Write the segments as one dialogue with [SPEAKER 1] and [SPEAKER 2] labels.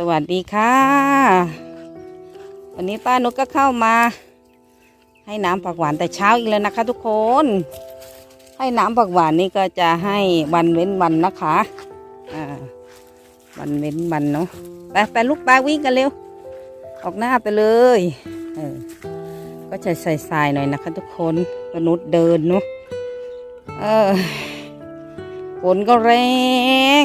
[SPEAKER 1] สวัสดีค่ะ วันนี้ป้านุกก็เข้ามา ให้น้ำผักหวานแต่เช้าอีกแล้วนะคะ ทุกคน ให้น้ำผักหวานนี่ก็จะให้วันเว้นวันนะคะอ่าวันเว้นวันเนาะไปไปลูกปลาวิ่งกันเร็ว ออกหน้าไปเลยเออก็จะใส่ทรายหน่อยนะคะ ทุกคนมนุษย์เดินเนาะเออฝนก็แรง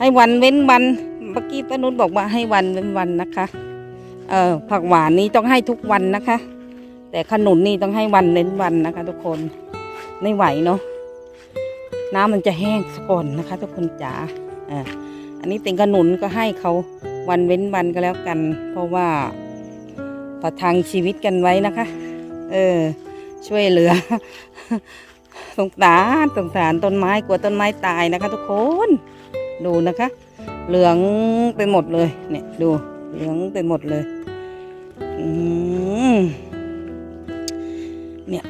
[SPEAKER 1] ให้วันเว้นวันเมื่อกี้ป้านุชบอกว่าให้วันเว้นวันนะคะ เออผักหวานนี้ต้องให้ทุกวันนะคะ แต่ขนุนนี่ต้องให้วันเว้นวันนะคะ ทุกคนไม่ไหวเนาะน้ำมันจะแห้งซะก่อนนะคะ ทุกคนจ๋าอ่าอันนี้เป็นขนุนก็ให้เขาวันเว้นวันก็แล้วกัน เพราะว่าประทังชีวิตกันไว้นะคะ เออ ช่วยเหลือสงสารสงสารต้นไม้กลัวต้นไม้ตายนะคะ ทุกคน ดูนะคะ เหลืองไปหมดเลย เนี่ยดูเหลืองไปหมดเลยอืมเนี่ย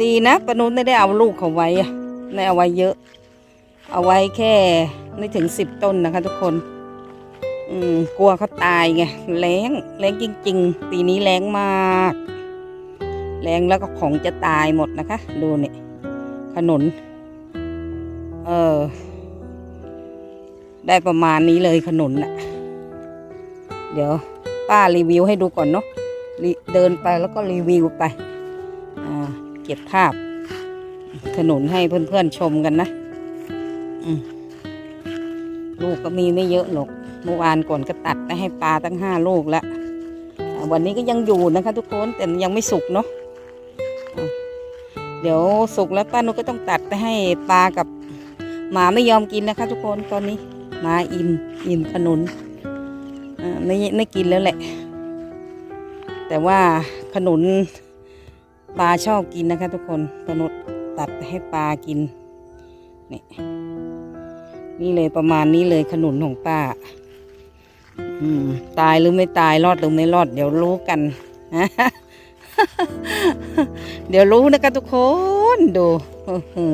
[SPEAKER 1] ดีนะปนุษไม่ได้เอาลูกเขาไว้อะไม่เอาไว้เยอะ เอาไว้แค่ไม่ถึงสิบต้นนะคะทุกคน อืม กลัวเขาตายไงแรงแรงจริง ๆ ปีนี้แรงมากแรงแล้วก็ของจะตายหมดนะคะ ดูเนี่ยขนุน เออ ได้ประมาณนี้เลยขนุนน่ะ เดี๋ยวป้ารีวิวให้ดูก่อนเนาะเดินไปแล้วก็รีวิวไปเก็บภาพขนุนให้เพื่อนๆชมกันนะลูกก็มีไม่เยอะหรอกเมื่อวานก่อนก็ตัดไปให้ปลาตั้งห้าลูกแล้ววันนี้ก็ยังอยู่นะคะทุกคนแต่ยังไม่สุกเนาะะเดี๋ยวสุกแล้วป้านุก็ต้องตัดไปให้ปลากับหมาไม่ยอมกินนะคะทุกคนตอนนี้ มาอิ่มอิ่มขนุนอไม่ไม่กินแล้วแหละ แต่ว่าขนุนปลาชอบกินนะคะทุกคนปนุษตัดให้ปลากินนี่นี่เลยประมาณนี้เลยขนุนของป้าอืมตายหรือไม่ตายรอดหรือไม่รอด เดี๋ยวรู้กัน เดี๋ยวรู้นะคะทุกคนดูอื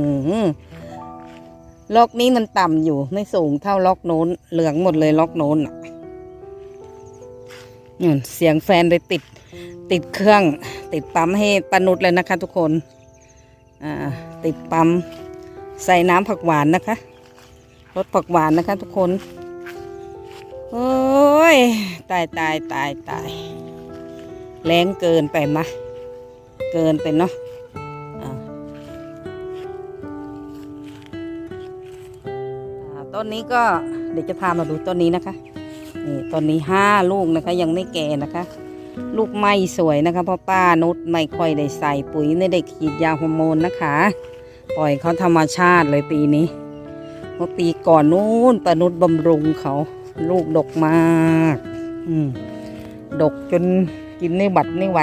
[SPEAKER 1] ล็อกนี้มันต่ำอยู่ ไม่สูงเท่าล็อกโน้น เหลืองหมดเลยล็อกโน้นอะนี่นเสียงแฟนไปติด ติดเครื่อง ติดปั๊มให้ปนุษเลยนะคะ ทุกคนอ่าติดปั๊มใส่น้ำผักหวานนะคะรสผักหวานนะคะ ทุกคนโอ้ยตายตายตายตายแรงเกินไปมะ เกินไปเนาะ ต้นนี้ก็เดี๋ยวจะพามาดูต้นนี้นะคะนี่ต้นนี้ห้าลูกนะคะ ยังไม่แก่นะคะ ลูกไม่สวยนะคะเพราะป้านุชไม่ค่อยได้ใส่ปุ๋ยไม่ได้ฉีดยาฮอร์โมนนะคะ ปล่อยเขาธรรมชาติเลยปีนี้เมื่อปีก่อนนู้นป้านุชบำรุงเขา ลูกดกมากอืมดกจนกินไม่บัดไม่ไหว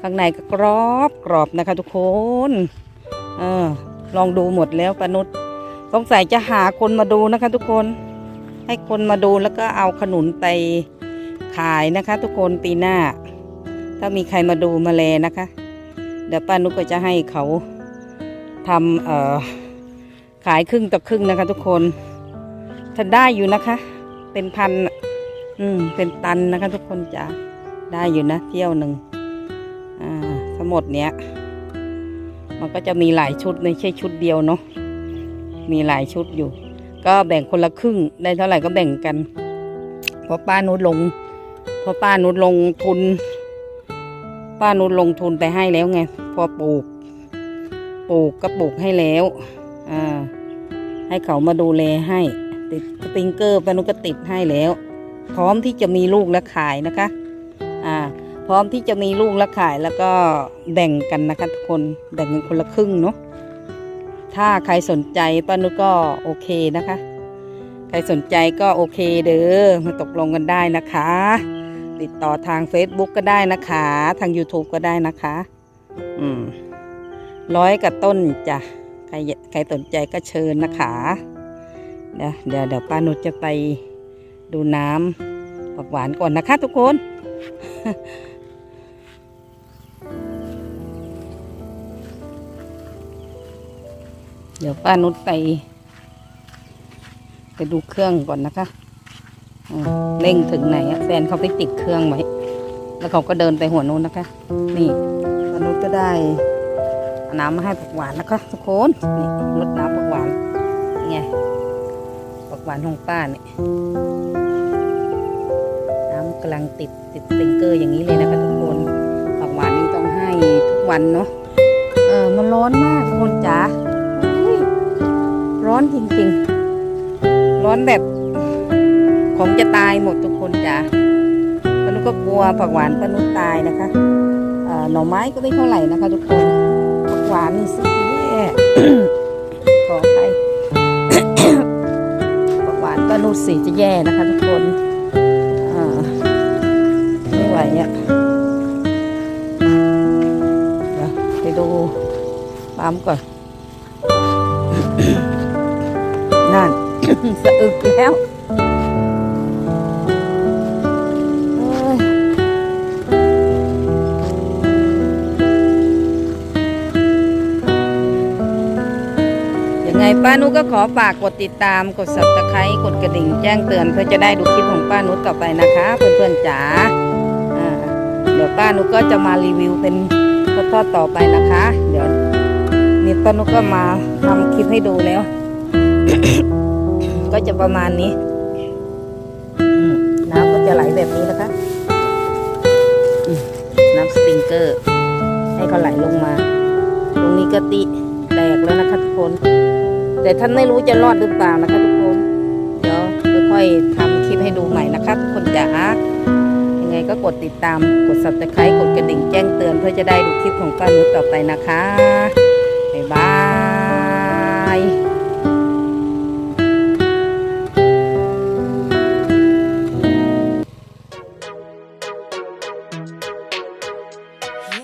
[SPEAKER 1] ข้างในก็กรอบกรอบนะคะทุกคน เออลองดูหมดแล้วป้านุช สงสัยจะหาคนมาดูนะคะ ทุกคน ให้คนมาดูแล้วก็เอาขนุนไปขายนะคะ ทุกคนปีหน้า ถ้ามีใครมาดูมาแลนะคะ เดี๋ยวป้านุกก็จะให้เขาทำเอ่อขายครึ่งต่อครึ่งนะคะ ทุกคนถ้าได้อยู่นะคะ เป็นพันอืมเป็นตันนะคะ ทุกคนจะได้อยู่นะ เที่ยวหนึ่งอ่าทั้งหมดเนี้ยมันก็จะมีหลายชุดไม่ใช่ชุดเดียวเนาะ มีหลายชุดอยู่ ก็แบ่งคนละครึ่งได้เท่าไหร่ก็แบ่งกันเพราะป้านุชลงเพราะป้านุชลงทุน ป้านุชลงทุนไปให้แล้วไงพอปลูก ปลูกก็ปลูกให้แล้วอ่าให้เขามาดูแลให้ ติดสปริงเกอร์ป้านุชก็ติดให้แล้ว พร้อมที่จะมีลูกและขายนะคะอ่าพร้อมที่จะมีลูกและขายแล้วก็แบ่งกันนะคะทุกคนแบ่งกันคนละครึ่งเนาะ ถ้าใครสนใจป้านุชก็โอเคนะคะ ใครสนใจก็โอเคเด้อมาตกลงกันได้นะคะ ติดต่อทาง Facebook ก็ได้นะคะ ทาง YouTube ก็ได้นะคะ อืมร้อยกับต้นจ้ะใครใครสนใจก็เชิญนะคะเดี๋ยวเดี๋ยวเดี๋ยวป้านุชจะไปดูน้ำผักหวานก่อนนะคะทุกคน เดี๋ยวป้านุชไป ไปดูเครื่องก่อนนะคะอืมเร่งถึงไหนอะแฟนเขาไปติดเครื่องไว้ แล้วเขาก็เดินไปหัวนู้นนะคะ นี่ตอนนู้นก็ได้น้ำมาให้ผักหวานนะคะทุกคนนี่รดน้ำผักหวานไงผักหวานของป้าเนี่ยน้ำกำลังติดติดสปริงเกอร์อย่างนี้เลยนะคะทุกคนผักหวานนี่ต้องให้ทุกวันเนาะเออมันร้อนมากทุกคนจ๋า ร้อนจริงๆ ร้อนแบบของจะตายหมดทุกคนจ้ะปนุก็กลัวผักหวานปนุตายนะคะหน่อไม้ก็ไม่เท่าไหร่นะคะ ทุกคนผักหวานนี่สิแย่ขอใครผักหวานปนุสีจะแย่นะคะ ทุกคนไม่ไหวอะเดี๋ยวไปดูปั๊มก่อน สะอึกแล้วยังไงป้านุก็ขอฝากกดติดตามกด subscribe กดกระดิ่งแจ้งเตือนเพื่อจะได้ดูคลิปของป้านุต่อไปนะคะ เพื่อนๆจ๋าเดี๋ยวป้านุก็จะมารีวิวเป็นทอดๆต่อไปนะคะ เดี๋ยวนี่ป้านุก็มาทำคลิปให้ดูแล้ว ก็จะประมาณนี้น้ำก็จะไหลแบบนี้นะคะน้ำสปริงเกอร์ ให้เขาไหลลงมา ตรงนี้ก็ติแตกแล้วนะคะทุกคน แต่ท่านไม่รู้จะรอดหรือเปล่านะคะทุกคน เดี๋ยวค่อยๆทำคลิปให้ดูใหม่นะคะทุกคนจ๋ายังไงก็กดติดตาม กด subscribe กดกระดิ่งแจ้งเตือนเพื่อจะได้ดูคลิปของป้านุชต่อไปนะคะบ๊ายบาย